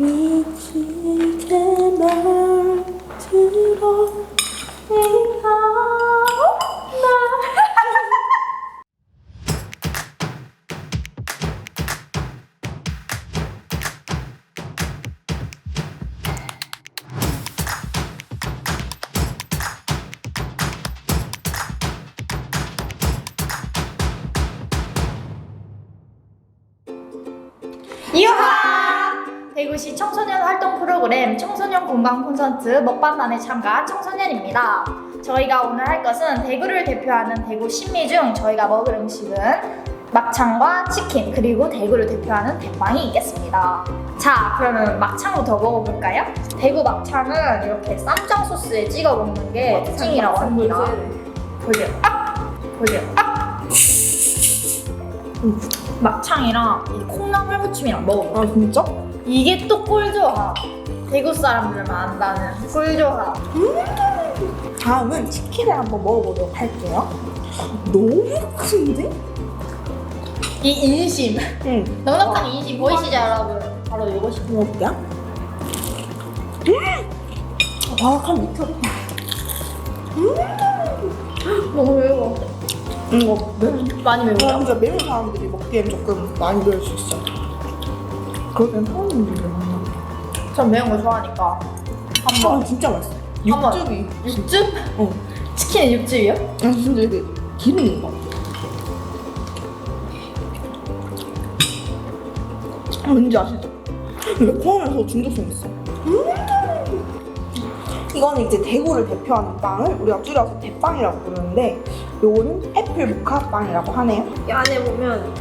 미치게 날 들어 이하! 대구시 청소년 활동 프로그램 청소년 공감 콘서트 먹방단에 참가한 청소년입니다. 저희가 오늘 할 것은 대구를 대표하는 대구 신미 중 저희가 먹을 음식은 막창과 치킨 그리고 대구를 대표하는 대빵이 있겠습니다. 자, 그러면 막창부터 먹어볼까요? 대구 막창은 이렇게 쌈장 소스에 찍어 먹는 게 특징이라고 합니다. 보세요. 아! 보세요. 아! 음, 막창이랑 이 콩나물 무침이랑 먹어볼게요. 아 진짜? 이게 또 꿀조합. 대구 사람들만 안다는 꿀조합. 다음은 치킨을 한번 먹어보도록 할게요 너무 큰데? 이 인심. 응 넉넉한 인심 보이시죠, 여러분? 바로 이것이. 먹어볼게요 음! 바삭한 미쳤다 너무 매워. 이거 매 많이 매워요. 진짜 매운 사람들이 먹기엔 조금 많이 매울 수 있어 그러면 사람들이 많나? 전 매운 거 좋아하니까. 아 진짜 맛있어 한번. 육즙이 육즙? 어 치킨은 육즙이요? 아 진짜 이게 기름인 것 같아 아, 왠지 아시죠? 매콤하면서 중독성 있어 이거는 이제 대구를 대표하는 빵을 우리가 줄여서 대빵이라고 부르는데 요거는 애플 모카 빵이라고 하네요 이 안에 보면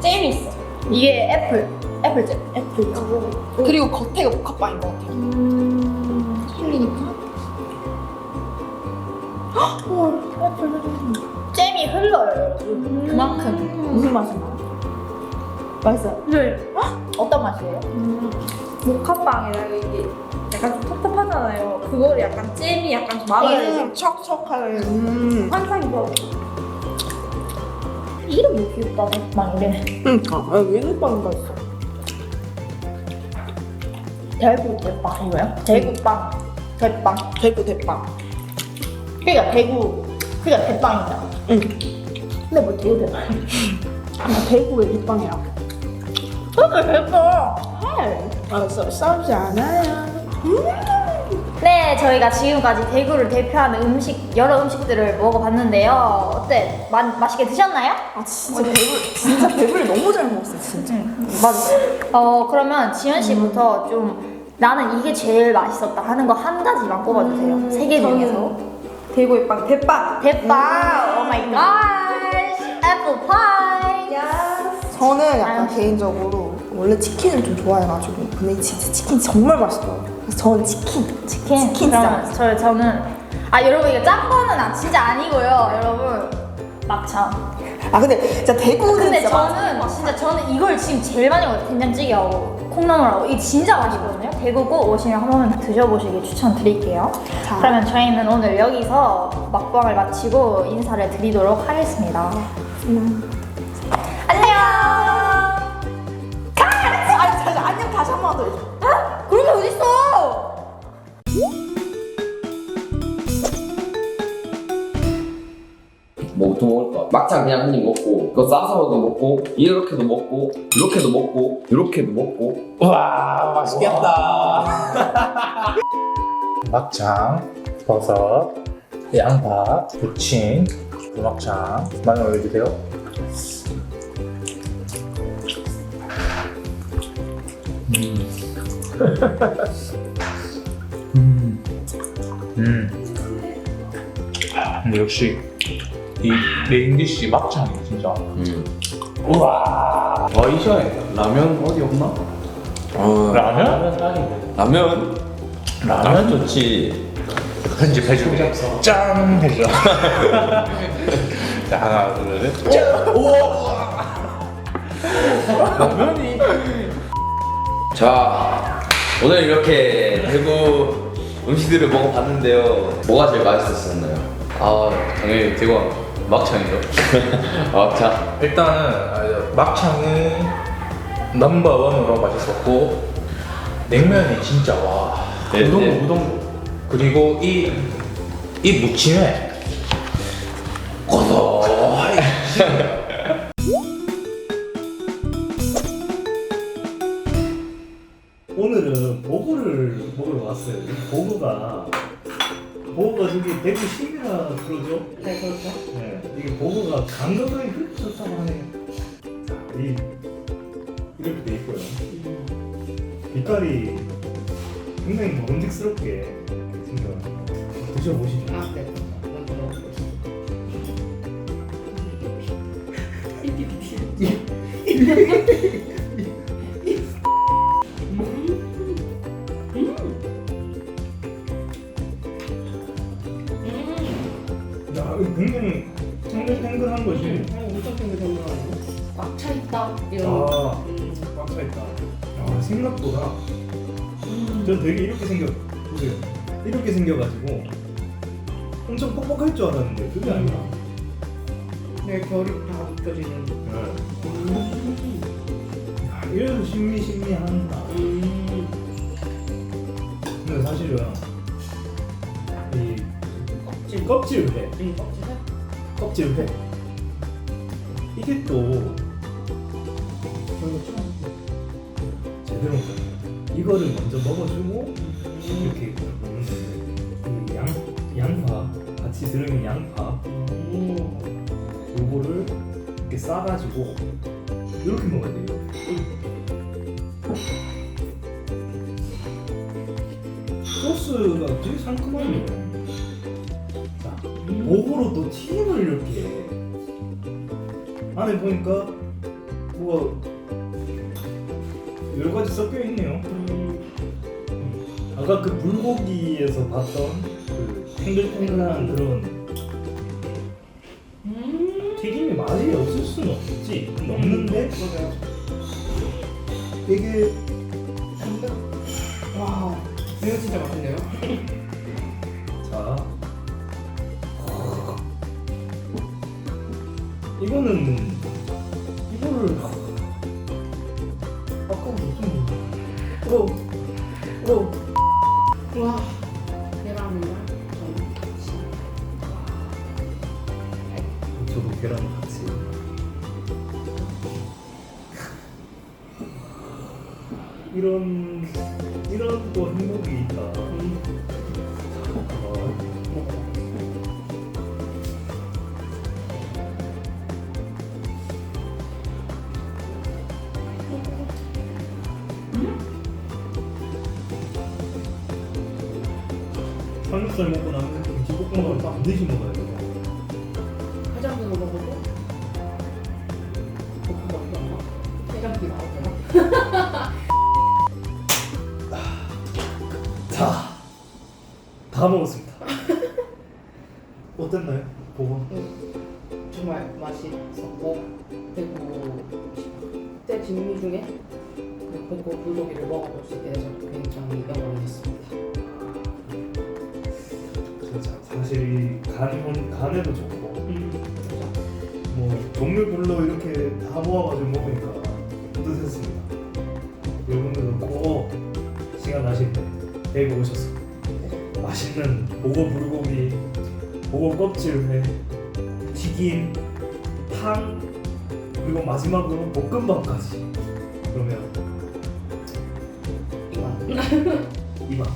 잼이 있어. 이게 애플. 애플잼. 애플 그리고 겉에가 모카빵인 것 같아요 음, 틀리니까 잼이 흘러요, 여러분. 그만큼. 무슨 맛이 나요? 맛있어요? 네. 어떤 맛이에요? 모카빵이라 이게 약간 좀 텁텁하잖아요. 그거를 약간 잼이 약간 좀 막아야지. 음, 척척하게 음. 환상이 더 이름이 귀엽다, 대빵 이래. 그러니까 아, 얘는 빵인가 있어 대구 대빵 이거요? 대구빵. 대빵. 대구 대빵 그러니까 대구. 그러니까 대빵이잖아. 응 근데 뭐 대구 대빵? 아, 대구의 대빵이라고 그렇게 예뻐. 알았어 싸우지 않아요 네, 저희가 지금까지 대구를 대표하는 음식 여러 음식들을 먹어봤는데요. 어때? 마, 맛있게 드셨나요? 아 진짜 배불 진짜 배불 너무 잘 먹었어 진짜 응, 맞아. 어 그러면 지현 씨부터 좀 나는 이게 제일 맛있었다 하는 거 한 가지만 꼽아주세요. 세개 중에서. 대구의 빵 대빵. 대빵. 오 마이 갓. 애플 파이. 야. 저는 약간 아유. 개인적으로 원래 치킨을 좀 좋아해가지고 근데 진짜 치킨 정말 맛있더라고요 그래서 저는 치킨 치킨. 치킨 진짜 그럼 맛있어요 저 저는 아 여러분 이거 짠 거는 아, 진짜 아니고요, 여러분. 막창. 아 근데 진짜 대구는 근데 진짜 저는 진짜 저는 이걸 지금 제일 많이 먹어요. 된장찌개하고 콩나물하고 이게 진짜 맛있거든요. 대구고 오시면 한 번만 드셔보시길 추천드릴게요. 자. 그러면 저희는 오늘 여기서 먹방을 마치고 인사를 드리도록 하겠습니다. 음. 뭐부터 먹을까? 막창 그냥 한 입 먹고 그거 싸서도 먹고 이렇게도 먹고 이렇게도 먹고 이렇게도 먹고 와 맛있겠다. 막창, 버섯, 양파, 부침, 고막창 많이 올려주세요. 음. 음. 음. 아, 근데 역시 이 메인디시 막창이 진짜 음. 우와 와 이 시간에 라면 어디 없나? 라면? 라면? 라면 좋지. 편집해줄게. 짠! 해줘. 자, 하나, 둘, 셋. 짠! 우와! 라면이. 자 오늘 이렇게 대구 음식들을 먹어봤는데요 뭐가 제일 맛있었었나요? 아 당연히 대구 막창이죠. 막창 일단은 아, 막창이 넘버원으로 맛있었고, 냉면이 진짜 와. 네, 우동도 네. 우동도. 그리고 이, 이 무침에 고소하게. 오늘은 보고를 먹으러 왔어요. 이 보고가 저기 대구 시이라 그러죠? 네 그렇죠. 네. 이게 보고가 감각이 그렇게 좋다고 하네요. 자, 이 이렇게 돼 있고요. 빛깔이 굉장히 먹음직스럽게 생겨요. 드셔보시죠. 아 네. 먹어보겠습니다. 이런. 아, 음. 꽉 차있다. 아, 생각보다 전 되게 이렇게 생겨 보세요. 이렇게 생겨가지고 엄청 뻑뻑할 줄 알았는데 그게 아니라. 내 결이 다 느껴지는. 네. 야, 이래도 신미신미한다. 음. 근데 사실은 이 껍질. 껍질회, 음, 껍질에? 껍질 회 이게 또 제대로 이거를 먼저 먹어주고 이렇게 양, 양파 같이 들어있는 양파 음. 요거를 이렇게 싸가지고 이렇게 먹어야 돼요. 소스가 되게 상큼하네요. 자, 오고로 또 튀김을 이렇게 안에 보니까 뭐가 여러 가지 섞여 있네요. 아까 그 불고기에서 봤던 그 탱글탱글한 그런 튀김이 맛이 없을 수는 없지. 없는데 이게 와. 이거 진짜 맛있네요. 자 이거는 계란 같이 이런 이런 또 행복이 있다. 어, 삼겹살 먹고 나면 김치볶음밥을 반드시 먹어야 돼 다 먹었습니다. 어땠나요? 보고 정말 맛있었고 그리고 때 진미 중에 그 보고 불고기를 먹어볼 수 있게 돼서 굉장히 영광이었습니다. 진짜 사실 이 간, 간에도 좋고 음. 뭐 종류별로 이렇게 다 모아가지고 먹으니까 뿌듯했습니다. 여러분들도 꼭 시간 나실 때 대구 오셔서 맛있는 보고 불고기, 보고 껍질회, 튀김, 탕 그리고 마지막으로 볶음밥까지 그러면 이만. 이만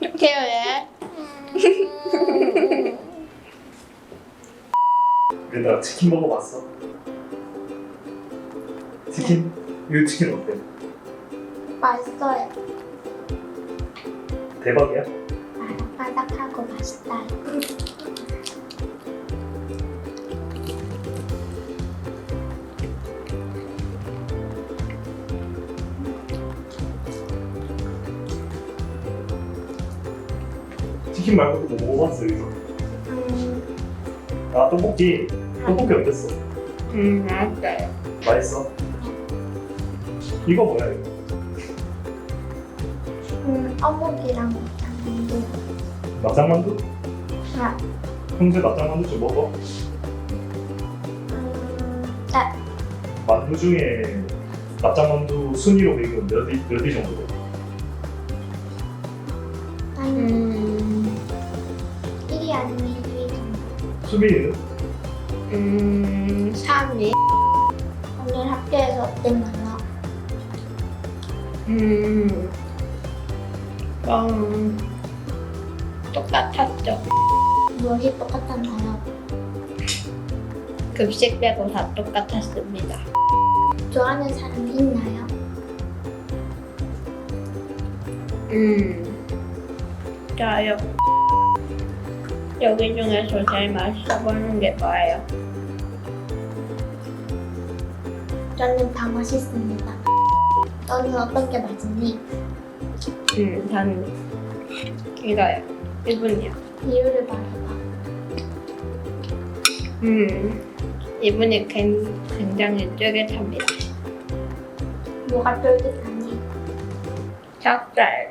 어떡해요 얘? 얘들아 치킨 먹어봤어? 이거 치킨 어때? 맛있어요. 대박이야? 바삭바삭하고 맛있다. 치킨 말고 또 먹어봤어 여기서? 음, 아 떡볶이 떡볶이 어땠어? 음, 맛있어요. 맛있어? 이거 뭐야 이거? 음, 어묵이랑 당근. 막장만두? 아, 평소에 납작만두 먹어? 음, 네. 만두 중에 납작만두 순위로 매기면 몇 위 몇위 정도 돼? 음, 1위 아니면 2위 정도. 수빈이는? 음, 3위. 오늘 학교에서 어땠나요? 음, 좀 똑같았죠. 무엇이 똑같았나요? 급식 빼고 다 똑같았습니다. 좋아하는 사람이 있나요? 음, 저요. 여기 중에서 제일 맛있어 보이는 게 뭐예요? 저는 다 맛있습니다. 너는 어떤 게 맛있니? 음, 저는 이거요. 이분이요. 이유를 말해봐. 음, 이분이 굉- 굉장히 쫄깃합니다. 뭐가 쫄깃하니? 닭살.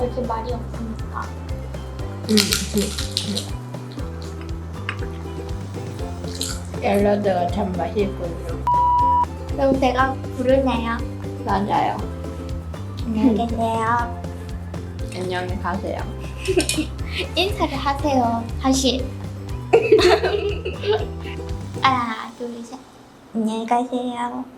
이렇게 말이 없으니까. 샐러드가 참 맛있군요. 그럼 제가 부르네요. 맞아요. 안녕히 계세요. 안녕히 가세요. 인사를 하세요. 다시. 하나, 둘, 셋. 안녕히 가세요.